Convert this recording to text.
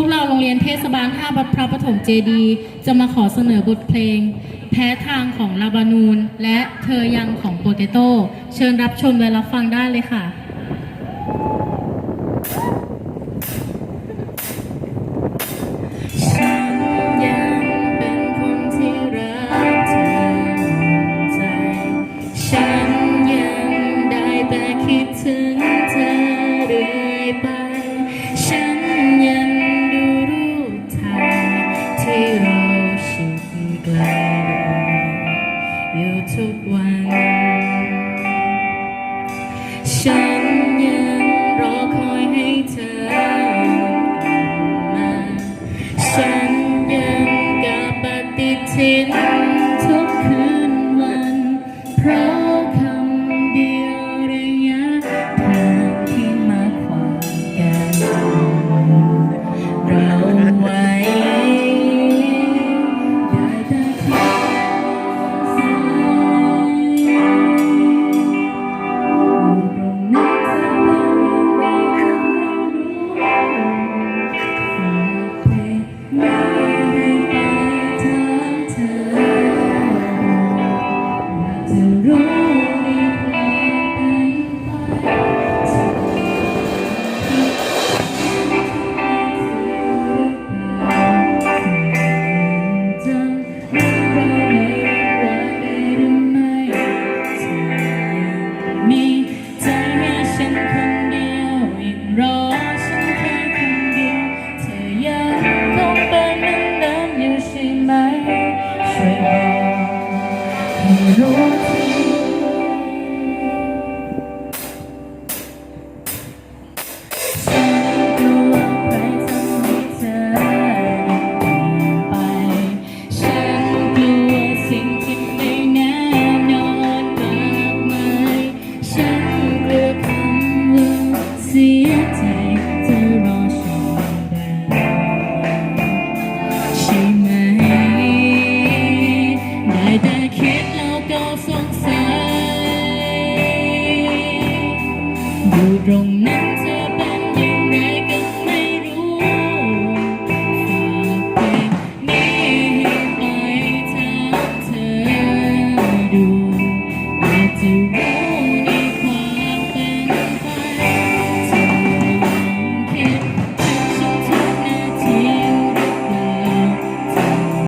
พวกเราโรงเรียนเทศบาลท่าพระปฐมเจดี จะมาขอเสนอบทเพลง แพ้ทางของลาบานูน และเธอยังของโปเตโต้เชิญรับชมและรับฟังได้เลยค่ะ ทุกวัน รอฉันแค่คนเดียวเธอยังคงเป็นเหมือนเดิมอยู่ใช่ไหมช่วยบอกให้รู้ 不容